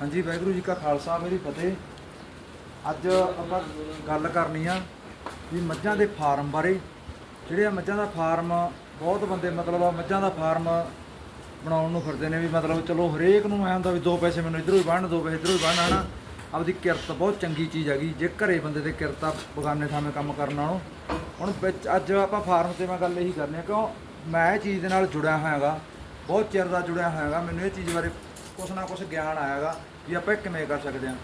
ਹਾਂਜੀ, ਵਾਹਿਗੁਰੂ ਜੀ ਕਾ ਖਾਲਸਾ, ਮੇਰੀ ਫਤਿਹ। ਅੱਜ ਆਪਾਂ ਗੱਲ ਕਰਨੀ ਆ ਵੀ ਮੱਝਾਂ ਦੇ ਫਾਰਮ ਬਾਰੇ। ਜਿਹੜੇ ਆ ਮੱਝਾਂ ਦਾ ਫਾਰਮ, ਬਹੁਤ ਬੰਦੇ ਮਤਲਬ ਆ ਮੱਝਾਂ ਦਾ ਫਾਰਮ ਬਣਾਉਣ ਨੂੰ ਫਿਰਦੇ ਨੇ ਵੀ ਮਤਲਬ ਚਲੋ ਹਰੇਕ ਨੂੰ ਐਂ ਹੁੰਦਾ ਵੀ ਦੋ ਪੈਸੇ ਮੈਨੂੰ ਇਧਰੋਂ ਹੀ ਬਣਨ ਦੋ ਪੈਸੇ ਇਧਰੋਂ ਹੀ ਬਣਨ ਹਨਾ? ਆਪਦੀ ਕਿਰਤ ਬਹੁਤ ਚੰਗੀ ਚੀਜ਼ ਹੈਗੀ। ਜੇ ਘਰੇ ਬੰਦੇ ਦੇ ਕਿਰਤ ਆ, ਬਗਾਨੇ ਥਾਵੇਂ ਕੰਮ ਕਰਨ ਨਾਲੋਂ। ਹੁਣ ਵਿੱਚ ਅੱਜ ਆਪਾਂ ਫਾਰਮ ਤੇ ਮੈਂ ਗੱਲ ਇਹੀ ਕਰਨੀ ਆ, ਕਿਉਂ? ਮੈਂ ਇਹ ਚੀਜ਼ ਦੇ ਨਾਲ ਜੁੜਿਆ ਹੋਇਆ ਹੈਗਾ ਬਹੁਤ ਚਿਰ ਦਾ ਜੁੜਿਆ ਹੋਇਆ ਮੈਨੂੰ ਇਹ ਚੀਜ਼ ਬਾਰੇ ਕੁਛ ਨਾ ਕੁਛ ਗਿਆਨ ਆਇਆਗਾ ਵੀ ਆਪਾਂ ਇਹ ਕਿਵੇਂ ਕਰ ਸਕਦੇ ਹਾਂ।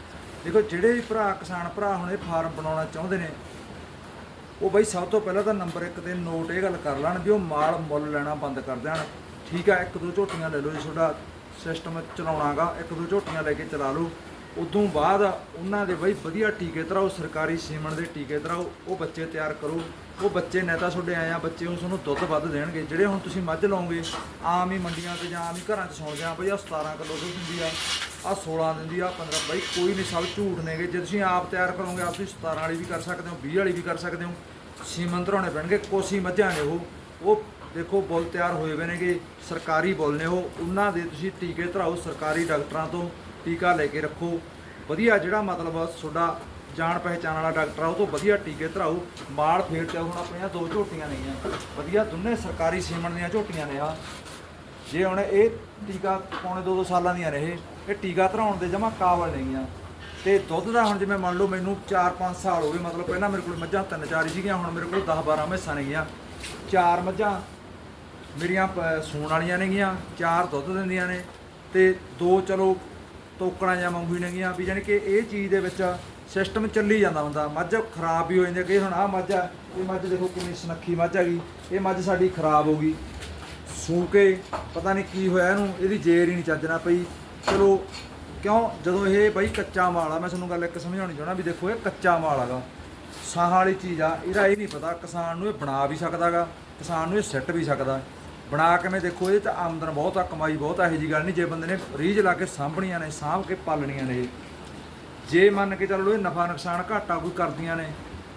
ਦੇਖੋ, ਜਿਹੜੇ ਵੀ ਭਰਾ, ਕਿਸਾਨ ਭਰਾ ਹੁਣ ਇਹ ਫਾਰਮ ਬਣਾਉਣਾ ਚਾਹੁੰਦੇ ਨੇ, ਉਹ ਬਈ ਸਭ ਤੋਂ ਪਹਿਲਾਂ ਤਾਂ ਨੰਬਰ 1 ਤੇ ਨੋਟ ਇਹ ਗੱਲ ਕਰ ਲੈਣ ਵੀ ਉਹ ਮਾਲ ਮੁੱਲ ਲੈਣਾ ਬੰਦ ਕਰ ਦੇਣ। ਠੀਕ ਆ, ਇੱਕ ਦੋ ਝੋਟੀਆਂ ਲੈ ਲਓ ਜੀ, ਤੁਹਾਡਾ ਸਿਸਟਮ ਚਲਾਉਣਾਗਾ, ਇੱਕ ਦੋ ਝੋਟੀਆਂ ਲੈ ਕੇ ਚਲਾ ਲਓ। ਉਦੋਂ ਬਾਅਦ ਉਹਨਾਂ ਦੇ ਬਈ ਵਧੀਆ ਟੀਕੇ ਤਰਾਓ ਸਰਕਾਰੀ ਸੀਮਨ ਦੇ ਟੀਕੇ ਤਰਾਓ ਉਹ ਬੱਚੇ ਤਿਆਰ ਕਰੋ। ਉਹ ਬੱਚੇ ਨੇ ਤਾਂ ਤੁਹਾਡੇ ਆਏ ਆ, ਬੱਚੇ ਉਹ ਤੁਹਾਨੂੰ ਦੁੱਧ ਵੱਧ ਦੇਣਗੇ। ਜਿਹੜੇ ਹੁਣ ਤੁਸੀਂ ਮੱਝ ਲਾਓਗੇ ਆਮ ਹੀ ਮੰਡੀਆਂ ਤੇ ਜਾਂ ਆਮ ਹੀ ਘਰਾਂ 'ਚ ਸੁਣਦੇ ਆ ਬਈ ਆ 17 ਕਿਲੋ ਦੁੱਧ ਦਿੰਦੀ ਆ ਆ 16 ਦਿੰਦੀ ਆ 15 ਬਈ ਕੋਈ ਨਹੀਂ, ਸਭ ਝੂਠ ਨੇਗੇ। ਜੇ ਤੁਸੀਂ ਆਪ ਤਿਆਰ ਕਰੋਗੇ, ਆਪ ਤੁਸੀਂ 17 ਵਾਲੀ ਵੀ ਕਰ ਸਕਦੇ ਹੋ 20 ਵਾਲੀ ਵੀ ਕਰ ਸਕਦੇ ਹੋ। ਸੀਮਨ ਧਰਾਉਣੇ ਪੈਣਗੇ, ਕੋਸੀ ਮੱਝਾਂ ਨੇ ਉਹ ਉਹ ਦੇਖੋ, ਬੁੱਲ ਤਿਆਰ ਹੋਏ ਹੋਏ ਨੇਗੇ ਸਰਕਾਰੀ ਬੁੱਲ ਨੇ ਉਹ। ਉਹਨਾਂ ਦੇ ਤੁਸੀਂ ਟੀਕੇ ਧਰਾਓ, ਸਰਕਾਰੀ ਡਾਕਟਰਾਂ ਤੋਂ ਟੀਕਾ ਲੈ ਕੇ ਰੱਖੋ। ਵਧੀਆ ਜਿਹੜਾ ਮਤਲਬ ਤੁਹਾਡਾ ਜਾਣ ਪਹਿਚਾਣ ਵਾਲਾ ਡਾਕਟਰ ਆ, ਉਹ ਤੋਂ ਵਧੀਆ ਟੀਕੇ ਧਰਾਓ। ਮਾਲ ਫੇਰ ਤੇ ਹੁਣ ਆਪਣੀਆਂ ਦੋ ਝੋਟੀਆਂ ਨੇਗੀਆਂ। ਵਧੀਆ ਦੋਨੇ ਸਰਕਾਰੀ ਸੀਮਣ ਦੀਆਂ ਝੋਟੀਆਂ ਨੇ ਆ ਜੇ ਹੁਣ ਇਹ ਟੀਕਾ ਪੌਣੇ ਦੋ ਦੋ ਸਾਲਾਂ ਦੀਆਂ ਨੇ ਇਹ ਇਹ ਟੀਕਾ ਧਰਾਉਣ ਦੇ ਜਮਾ ਕਾਬਲ ਨੇਗੀਆਂ। ਤੇ ਦੁੱਧ ਦਾ ਹੁਣ ਜਿਵੇਂ ਮੰਨ ਲਓ ਮੈਨੂੰ 4-5 ਸਾਲ ਹੋ ਗਏ, ਮਤਲਬ ਪਹਿਲਾਂ ਮੇਰੇ ਕੋਲ ਮੱਝਾਂ ਤਿੰਨ ਚਾਰ ਹੀ ਸੀਗੀਆਂ, ਹੁਣ ਮੇਰੇ ਕੋਲ 10-12 ਮੈਸਾਂ ਨੇਗੀਆਂ। ਚਾਰ ਮੱਝਾਂ ਮੇਰੀਆਂ ਪ- ਸੂਣ ਵਾਲੀਆਂ ਨੇਗੀਆਂ, ਚਾਰ ਦੁੱਧ ਦਿੰਦੀਆਂ ਨੇ ਤੇ ਦੋ ਚਲੋ ਤੋਕੜਾਂ ਜਾਂ ਮੰਗੂ ਨੇਗੀਆਂ ਵੀ ਜਾਣੀ ਕਿ ਇਹ ਚੀਜ਼ ਦੇ ਵਿੱਚ ਸਿਸਟਮ ਚੱਲੀ ਜਾਂਦਾ ਹੁੰਦਾ। ਮੱਝ ਖਰਾਬ ਵੀ ਹੋ ਜਾਂਦੀ ਹੈ ਕਿ ਹੁਣ ਆਹ ਮੱਝ ਆ, ਇਹ ਮੱਝ ਦੇਖੋ ਕਿੰਨੀ ਸੁਨੱਖੀ ਮੱਝ ਹੈਗੀ ਇਹ ਮੱਝ ਸਾਡੀ ਖਰਾਬ ਹੋ ਗਈ। ਸੂ ਕੇ ਪਤਾ ਨਹੀਂ ਕੀ ਹੋਇਆ ਇਹਨੂੰ, ਇਹਦੀ ਜੇਰ ਹੀ ਨਹੀਂ ਚੱਜਣਾ ਪਈ। ਚਲੋ ਕਿਉਂ? ਜਦੋਂ ਇਹ ਬਾਈ ਕੱਚਾ ਮਾਲ ਆ, ਮੈਂ ਤੁਹਾਨੂੰ ਗੱਲ ਇੱਕ ਸਮਝਾਉਣੀ ਚਾਹਣਾ ਵੀ ਦੇਖੋ ਇਹ ਕੱਚਾ ਮਾਲ ਹੈਗਾ। ਸਾਹ ਵਾਲੀ ਚੀਜ਼ ਆ, ਇਹਦਾ ਇਹ ਨਹੀਂ ਪਤਾ ਕਿਸਾਨ ਨੂੰ ਇਹ ਬਣਾ ਵੀ ਸਕਦਾਗਾ ਕਿਸਾਨ ਨੂੰ ਇਹ ਸਿੱਟ ਵੀ ਸਕਦਾ। ਬਣਾ ਕਿਵੇਂ ਦੇਖੋ, ਇਹ ਤਾਂ ਆਮਦਨ ਬਹੁਤ ਆ, ਕਮਾਈ ਬਹੁਤ ਆ, ਇਹੋ ਜੀ ਗੱਲ ਨਹੀਂ। ਜੇ ਬੰਦੇ ਨੇ ਰੀਝ ਲਾ ਕੇ ਸਾਂਭਣੀਆਂ ਨੇ, ਸਾਂਭ ਕੇ ਪਾਲਣੀਆਂ ਨੇ ਇਹ ਜੇ ਮੰਨ ਕੇ ਚੱਲੋ ਇਹ ਨਫਾ ਨੁਕਸਾਨ ਘਾਟਾ ਕੋਈ ਕਰਦੀਆਂ ਨੇ,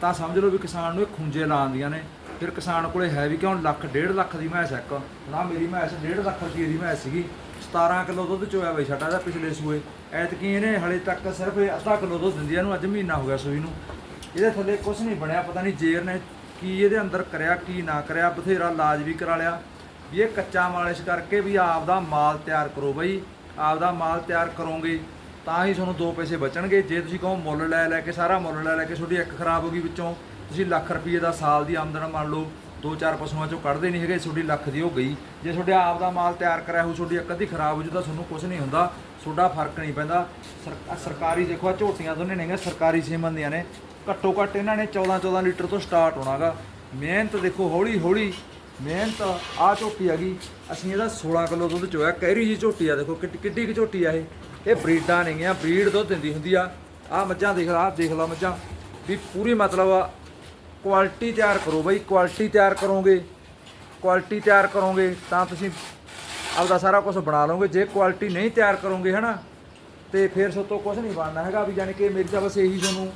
ਤਾਂ ਸਮਝ ਲਓ ਵੀ ਕਿਸਾਨ ਨੂੰ ਇਹ ਖੁੰਝੇ ਲਾਉਂਦੀਆਂ ਨੇ। ਫਿਰ ਕਿਸਾਨ ਕੋਲੇ ਹੈ ਵੀ ਕਿਉਂ? ਲੱਖ, ਡੇਢ ਲੱਖ ਦੀ ਮੈਸ ਇੱਕ। ਨਾ ਮੇਰੀ ਮੈਸ, ਡੇਢ ਲੱਖ ਰੁਪਏ ਦੀ ਮੈਸ ਸੀਗੀ। 17 ਕਿਲੋ ਦੁੱਧ ਚੋਇਆ ਬਈ ਸਾਡਾ ਦਾ ਪਿਛਲੇ ਸੂਏ। ਐਤਕੀ ਇਹਨੇ ਹਲੇ ਤੱਕ ਸਿਰਫ ਅੱਧਾ ਕਿਲੋ ਦੁੱਧ ਦਿੰਦੀ ਆ, ਇਹਨੂੰ ਅੱਜ ਮਹੀਨਾ ਹੋ ਗਿਆ ਸੂਈ ਨੂੰ। ਇਹਦੇ ਥੱਲੇ ਕੁਝ ਨਹੀਂ ਬਣਿਆ, ਪਤਾ ਨਹੀਂ ਜੇਰ ਨੇ ਕੀ ਇਹਦੇ ਅੰਦਰ ਕਰਿਆ, ਕੀ ਨਾ ਕਰਿਆ, ਬਥੇਰਾ ਇਲਾਜ ਵੀ ਕਰਾ ਲਿਆ। ਵੀ ਇਹ ਕੱਚਾ ਮਾਲ ਇਸ ਕਰਕੇ ਵੀ ਆਪ ਦਾ ਮਾਲ ਤਿਆਰ ਕਰੋ ਬਈ। ਆਪ ਦਾ ਮਾਲ ਤਿਆਰ ਕਰੋਗੇ ਤਾਂ ਹੀ ਤੁਹਾਨੂੰ ਦੋ ਪੈਸੇ ਬਚਣਗੇ। ਜੇ ਤੁਸੀਂ ਕਹੋ ਮੁੱਲ ਲੈ ਲੈ ਕੇ, ਸਾਰਾ ਮੁੱਲ ਲੈ ਲੈ ਕੇ ਤੁਹਾਡੀ ਇੱਕ ਖਰਾਬ ਹੋ ਗਈ ਵਿੱਚੋਂ, ਤੁਸੀਂ ਲੱਖ ਰੁਪਏ ਦਾ ਸਾਲ ਦੀ ਆਮਦਨ ਮੰਨ ਲਓ ਦੋ ਚਾਰ ਪਸ਼ੂਆਂ ਚੋਂ ਕੱਢਦੇ ਨਹੀਂ ਹੈਗੇ, ਤੁਹਾਡੀ ਲੱਖ ਦੀ ਹੋ ਗਈ। ਜੇ ਤੁਹਾਡੇ ਆਪ ਦਾ ਮਾਲ ਤਿਆਰ ਕਰਿਆ ਹੋ ਤੁਹਾਡੀ ਇੱਕ ਅੱਧੀ ਖਰਾਬ ਹੋ ਜੂ ਤਾਂ ਤੁਹਾਨੂੰ ਕੁਝ ਨਹੀਂ ਹੁੰਦਾ, ਤੁਹਾਡਾ ਫ਼ਰਕ ਨਹੀਂ ਪੈਂਦਾ। ਸਰਕਾਰੀ ਦੇਖੋ ਆ ਝੋਟੀਆਂ ਦੋਨੇ ਨੇਗੀਆਂ ਸਰਕਾਰੀ ਸੀਮਨ ਦੀਆਂ ਨੇ। ਘੱਟੋ ਘੱਟ ਇਹਨਾਂ ਨੇ 14 14 ਲੀਟਰ ਤੋਂ ਸਟਾਰਟ ਹੋਣਾਗਾ। ਮਿਹਨਤ ਦੇਖੋ ਹੌਲੀ ਹੌਲੀ ਮਿਹਨਤ ਆ ਝੋਟੀ ਹੈਗੀ ਅਸੀਂ ਇਹਦਾ 16 ਕਿਲੋ ਦੁੱਧ ਚੋਇਆ। ਕਹਿਰੀ ਜੀ ਝੋਟੀ ਆ, ਦੇਖੋ ਕਿੱਡੀ ਕਿੱਡੀ ਕੁ ਝੋਟੀ ਆ ਇਹ। ਇਹ ਬਰੀਡਾਂ ਨੇਗੀਆਂ, ਬਰੀਡ ਦੁੱਧ ਦਿੰਦੀ ਹੁੰਦੀ ਆ। ਆ ਮੱਝਾਂ ਦੇਖ ਲਾ, ਆਹ ਦੇਖ ਲਾ ਮੱਝਾਂ। ਵੀ ਪੂਰੀ ਮਤਲਬ ਕੁਆਲਿਟੀ ਤਿਆਰ ਕਰੋ ਬਈ ਕੁਆਲਿਟੀ ਤਿਆਰ ਕਰੋਗੇ। ਕੁਆਲਿਟੀ ਤਿਆਰ ਕਰੋਗੇ ਤਾਂ ਤੁਸੀਂ ਆਪਦਾ ਸਾਰਾ ਕੁਝ ਬਣਾ ਲਓਗੇ। ਜੇ ਕੁਆਲਿਟੀ ਨਹੀਂ ਤਿਆਰ ਕਰੋਗੇ, ਹਨਾ, ਤੇ ਫਿਰ ਸੋ ਤੋਂ ਕੁਝ ਨਹੀਂ ਬਣਨਾ ਹੈਗਾ। ਵੀ ਜਾਣੀ ਕਿ ਮੇਰੀ ਤਾਂ ਬਸ ਇਹੀ ਤੁਹਾਨੂੰ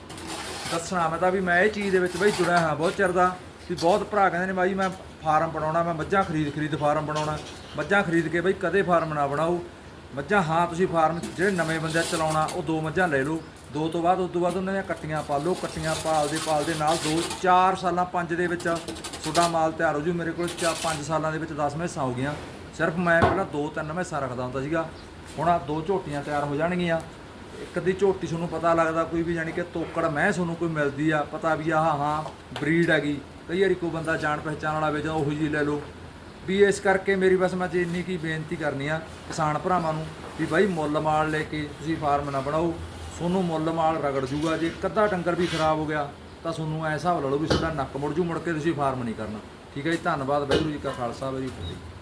ਦੱਸਣਾ, ਮੈਂ ਤਾਂ ਵੀ ਮੈਂ ਇਹ ਚੀਜ਼ ਦੇ ਵਿੱਚ ਬਈ ਜੁੜਿਆ ਹਾਂ, ਬਹੁਤ ਚਿਰ ਦਾ। ਵੀ ਬਹੁਤ ਭਰਾ ਕਹਿੰਦੇ ਨੇ ਬਾਈ, ਮੈਂ ਫਾਰਮ ਬਣਾਉਣਾ, ਮੈਂ ਮੱਝਾਂ ਖਰੀਦ ਖਰੀਦ ਫਾਰਮ ਬਣਾਉਣਾ। ਮੱਝਾਂ ਖਰੀਦ ਕੇ ਬਈ ਕਦੇ ਫਾਰਮ ਨਾ ਬਣਾਓ। ਮੱਝਾਂ, ਹਾਂ, ਤੁਸੀਂ ਫਾਰਮ ਜਿਹੜੇ ਨਵੇਂ ਬੰਦੇ ਚਲਾਉਣਾ, ਉਹ ਦੋ ਮੱਝਾਂ ਲੈ ਲਓ। ਦੋ ਤੋਂ ਬਾਅਦ, ਉਸ ਤੋਂ ਬਾਅਦ ਉਹਨਾਂ ਦੀਆਂ ਕੱਟੀਆਂ ਪਾਲੋ ਕੱਟੀਆਂ ਪਾਲਦੇ ਪਾਲਦੇ ਨਾਲ ਦੋ, ਚਾਰ ਸਾਲਾਂ ਪੰਜ ਦੇ ਵਿੱਚ ਤੁਹਾਡਾ ਮਾਲ ਤਿਆਰ ਹੋ ਜੂ। ਮੇਰੇ ਕੋਲ ਚਾ ਪੰਜ ਸਾਲਾਂ ਦੇ ਵਿੱਚ 10 ਮੈਸਾਂ ਹੋ ਗਈਆਂ। ਸਿਰਫ ਮੈਂ ਪਹਿਲਾਂ ਦੋ ਤਿੰਨ ਮੈਸਾਂ ਰੱਖਦਾ ਹੁੰਦਾ ਸੀਗਾ। ਹੁਣ ਆ ਦੋ ਝੋਟੀਆਂ ਤਿਆਰ ਹੋ ਜਾਣਗੀਆਂ। ਇੱਕ ਦੀ ਝੋਟੀ ਤੁਹਾਨੂੰ ਪਤਾ ਲੱਗਦਾ ਕੋਈ ਵੀ ਜਾਨੀ ਕਿ ਤੋਕੜ ਮੈਂ ਤੁਹਾਨੂੰ ਕੋਈ ਮਿਲਦੀ ਆ। ਪਤਾ ਵੀ ਆਹ, ਹਾਂ ਬਰੀਡ ਹੈਗੀ। ਕਈ ਵਾਰੀ ਕੋਈ ਬੰਦਾ ਜਾਣ ਪਹਿਚਾਣ ਵਾਲਾ ਜਾਂ ਉਹੋ ਜੀ ਲੈ ਲਓ ਵੀ ਇਸ ਕਰਕੇ ਮੇਰੀ ਬਸ ਮੈਂ ਜੇ ਇੰਨੀ ਕੀ ਬੇਨਤੀ ਕਰਨੀ ਆ ਕਿਸਾਨ ਭਰਾਵਾਂ ਨੂੰ ਵੀ ਬਾਈ ਮੁੱਲ ਮਾਲ ਲੈ ਕੇ ਤੁਸੀਂ ਫਾਰਮ ਨਾ ਬਣਾਓ ਤੁਹਾਨੂੰ ਮੁੱਲ ਮਾਲ ਰਗੜ ਜੂਗਾ, ਜੇ ਇੱਕ ਅੱਧਾ ਡੰਗਰ ਵੀ ਖਰਾਬ ਹੋ ਗਿਆ ਤਾਂ ਤੁਹਾਨੂੰ ਐ ਹਿਸਾਬ ਲਾ ਲਓ ਵੀ ਤੁਹਾਡਾ ਨੱਕ ਮੁੜ ਜੂ, ਮੁੜ ਕੇ ਤੁਸੀਂ ਫਾਰਮ ਨਹੀਂ ਕਰਨਾ। ਠੀਕ ਹੈ ਜੀ, ਧੰਨਵਾਦ, ਵਾਹਿਗੁਰੂ ਜੀ ਕਾ ਖਾਲਸਾ, ਵਾਹਿਗੁਰੂ ਜੀ ਕੀ ਫਤਿਹ।